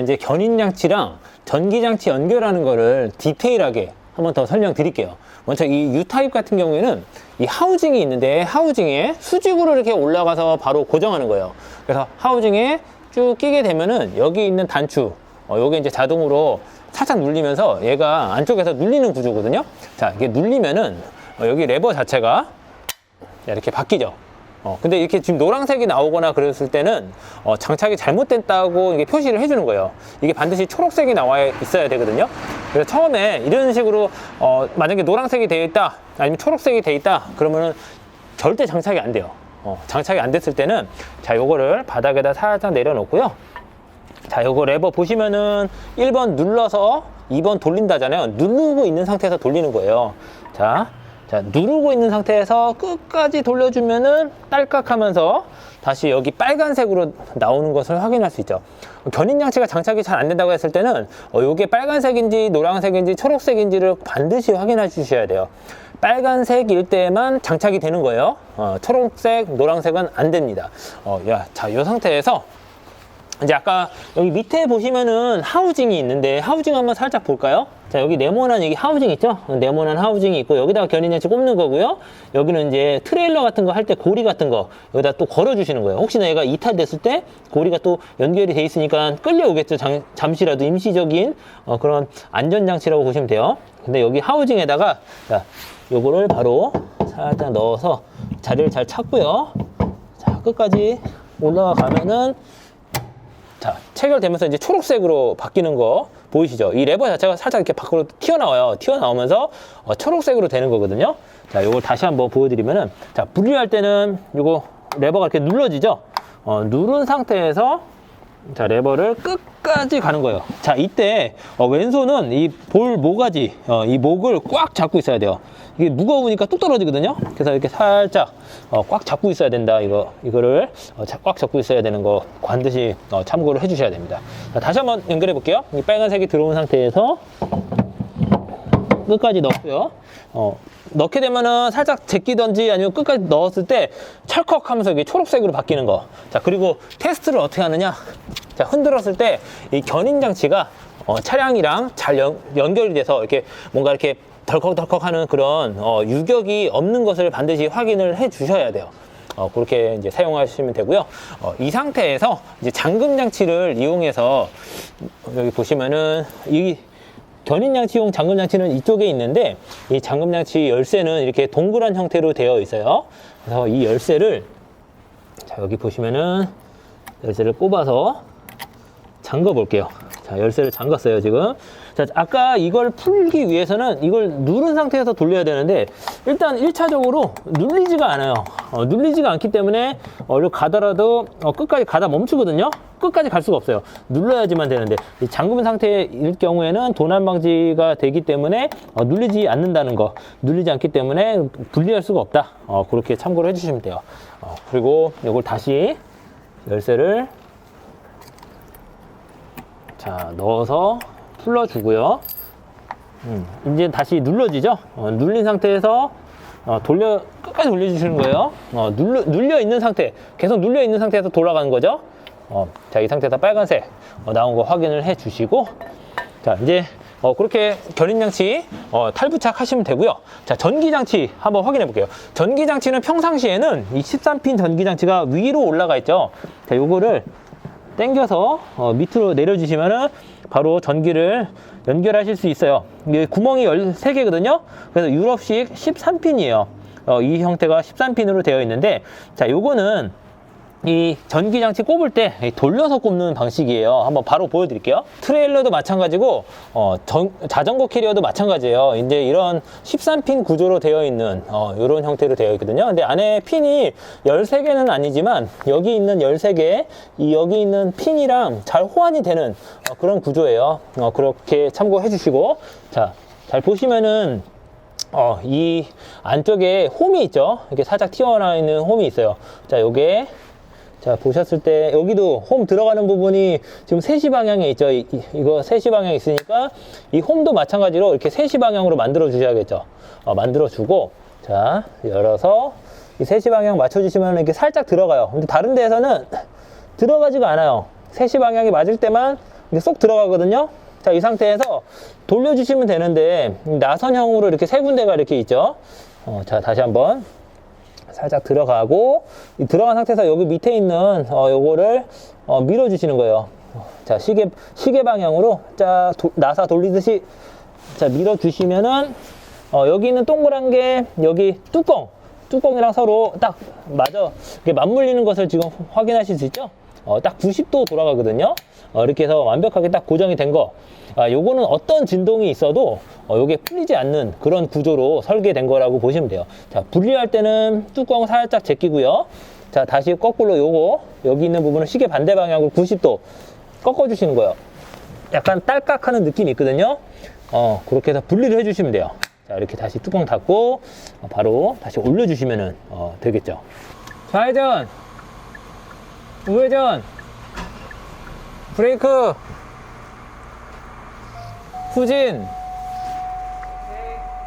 이제 견인 장치랑 전기 장치 연결하는 거를 디테일하게 한번 더 설명드릴게요. 먼저 이 U타입 같은 경우에는 이 하우징이 있는데 하우징에 수직으로 이렇게 올라가서 바로 고정하는 거예요. 그래서 하우징에 쭉 끼게 되면은 여기 있는 단추, 어, 요게 이제 자동으로 살짝 눌리면서 얘가 안쪽에서 눌리는 구조거든요. 자, 이게 눌리면은 어, 여기 레버 자체가 자, 이렇게 바뀌죠. 어, 근데 이렇게 지금 노란색이 나오거나 그랬을 때는 어, 장착이 잘못됐다고 이게 표시를 해주는 거예요. 이게 반드시 초록색이 나와 있어야 되거든요. 그래서 처음에 이런 식으로 어, 만약에 노란색이 되어 있다, 아니면 초록색이 되어 있다, 그러면은 절대 장착이 안 돼요. 어, 장착이 안 됐을 때는 자, 요거를 바닥에다 살짝 내려놓고요. 자, 요거 레버 보시면은 1번 눌러서 2번 돌린다잖아요. 누르고 있는 상태에서 돌리는 거예요. 자, 자, 누르고 있는 상태에서 끝까지 돌려주면은 딸깍 하면서 다시 여기 빨간색으로 나오는 것을 확인할 수 있죠. 견인 장치가 장착이 잘 안 된다고 했을 때는 어, 요게 빨간색인지 노란색인지 초록색인지를 반드시 확인해 주셔야 돼요. 빨간색일 때만 장착이 되는 거예요. 어, 초록색, 노란색은 안 됩니다. 어, 야, 자, 이 상태에서 이제 아까 여기 밑에 보시면은 하우징이 있는데 하우징 한번 살짝 볼까요? 자 여기 네모난 여기 하우징 있죠? 네모난 하우징이 있고 여기다가 견인장치 꼽는 거고요. 여기는 이제 트레일러 같은 거 할 때 고리 같은 거 여기다 또 걸어 주시는 거예요. 혹시나 얘가 이탈됐을 때 고리가 또 연결이 돼 있으니까 끌려오겠죠. 장- 잠시라도 임시적인 어, 그런 안전 장치라고 보시면 돼요. 근데 여기 하우징에다가 자 요거를 바로 살짝 넣어서 자리를 잘 찾고요. 자 끝까지 올라가 가면은 자, 체결되면서 이제 초록색으로 바뀌는 거 보이시죠? 이 레버 자체가 살짝 이렇게 밖으로 튀어나와요. 튀어나오면서 어, 초록색으로 되는 거거든요. 자, 이걸 다시 한번 보여드리면은, 자, 분리할 때는 이거 레버가 이렇게 눌러지죠? 어, 누른 상태에서 자, 레버를 끝 까지 가는 거예요. 자, 이때 어, 왼손은 이 볼 모가지, 어, 이 목을 꽉 잡고 있어야 돼요. 이게 무거우니까 뚝 떨어지거든요. 그래서 이렇게 살짝 어, 꽉 잡고 있어야 된다. 이거 이거를 어, 자- 꽉 잡고 있어야 되는 거 반드시 어, 참고를 해주셔야 됩니다. 자, 다시 한번 연결해 볼게요. 이 빨간색이 들어온 상태에서 끝까지 넣고요. 어, 넣게 되면은 살짝 제끼던지 아니면 끝까지 넣었을 때 찰컥 하면서 이게 초록색으로 바뀌는 거. 자, 그리고 테스트를 어떻게 하느냐. 자, 흔들었을 때 이 견인 장치가 어, 차량이랑 잘 연, 연결이 돼서 이렇게 뭔가 이렇게 덜컥덜컥 하는 그런 어, 유격이 없는 것을 반드시 확인을 해 주셔야 돼요. 어, 그렇게 이제 사용하시면 되고요. 어, 이 상태에서 이제 잠금 장치를 이용해서 여기 보시면은 이 견인 장치용 잠금 장치는 이쪽에 있는데 이 잠금 장치 열쇠는 이렇게 동그란 형태로 되어 있어요. 그래서 이 열쇠를 자 여기 보시면은 열쇠를 꼽아서 잠궈 볼게요. 자 열쇠를 잠갔어요 지금. 자 아까 이걸 풀기 위해서는 이걸 누른 상태에서 돌려야 되는데 일단 1차적으로 눌리지가 않아요. 어, 눌리지가 않기 때문에 어, 가더라도 어, 끝까지 가다 멈추거든요. 끝까지 갈 수가 없어요. 눌러야지만 되는데 이 잠금 상태일 경우에는 도난 방지가 되기 때문에 어, 눌리지 않는다는 거, 눌리지 않기 때문에 분리할 수가 없다. 어, 그렇게 참고를 해주시면 돼요. 어, 그리고 이걸 다시 열쇠를 자 넣어서 풀러주고요. 음, 이제 다시 눌러지죠? 어, 눌린 상태에서 어, 돌려 끝까지 돌려주시는 거예요. 어, 눌려, 눌려 있는 상태, 계속 눌려 있는 상태에서 돌아가는 거죠. 어, 자, 이 상태에서 빨간색 어, 나온 거 확인을 해 주시고, 자, 이제 어, 그렇게 견인장치 어, 탈부착 하시면 되고요. 자, 전기장치 한번 확인해 볼게요. 전기장치는 평상시에는 이 13핀 전기장치가 위로 올라가 있죠. 자, 요거를 당겨서 어, 밑으로 내려주시면은 바로 전기를 연결하실 수 있어요. 이게 구멍이 13개거든요. 그래서 유럽식 13핀이에요. 어, 이 형태가 13핀으로 되어 있는데, 자, 요거는 이 전기 장치 꼽을 때 돌려서 꼽는 방식이에요. 한번 바로 보여드릴게요. 트레일러도 마찬가지고 어, 전- 자전거 캐리어도 마찬가지예요. 이제 이런 13핀 구조로 되어 있는 어, 이런 형태로 되어 있거든요. 근데 안에 핀이 13개는 아니지만 여기 있는 13개, 이 여기 있는 핀이랑 잘 호환이 되는 어, 그런 구조예요. 어, 그렇게 참고해 주시고 자, 잘 보시면은 어, 이 안쪽에 홈이 있죠. 이렇게 살짝 튀어나와 있는 홈이 있어요. 자, 요게 자, 보셨을 때 여기도 홈 들어가는 부분이 지금 3시 방향에 있죠. 이, 거 3시 방향에 있으니까 이 홈도 마찬가지로 이렇게 3시 방향으로 만들어 주셔야겠죠. 어, 만들어 주고 자, 열어서 이 3시 방향 맞춰 주시면 이렇게 살짝 들어가요. 근데 다른 데에서는 들어가지가 않아요. 3시 방향이 맞을 때만 이게 쏙 들어가거든요. 자, 이 상태에서 돌려주시면 되는데 나선형으로 이렇게 세 군데가 이렇게 있죠. 어, 자, 다시 한번 살짝 들어가고 이 들어간 상태에서 여기 밑에 있는 어, 요거를 어, 밀어 주시는 거예요. 자, 시계 시계 방향으로 자 도- 나사 돌리듯이 자 밀어 주시면은 어, 여기 있는 동그란 게 여기 뚜껑 뚜껑이랑 서로 딱 맞아 이렇게 맞물리는 것을 지금 확인하실 수 있죠? 어, 딱 90도 돌아가거든요. 어, 이렇게 해서 완벽하게 딱 고정이 된 거. 아, 요거는 어떤 진동이 있어도 어, 요게 풀리지 않는 그런 구조로 설계된 거라고 보시면 돼요. 자, 분리할 때는 뚜껑 살짝 제끼고요. 자, 다시 거꾸로 요거 여기 있는 부분을 시계 반대 방향으로 90도 꺾어 주시는 거예요. 약간 딸깍하는 느낌이 있거든요. 어, 그렇게 해서 분리를 해 주시면 돼요. 자, 이렇게 다시 뚜껑 닫고 어, 바로 다시 올려 주시면 어, 되겠죠. 좌회전, 우회전, 브레이크, 후진,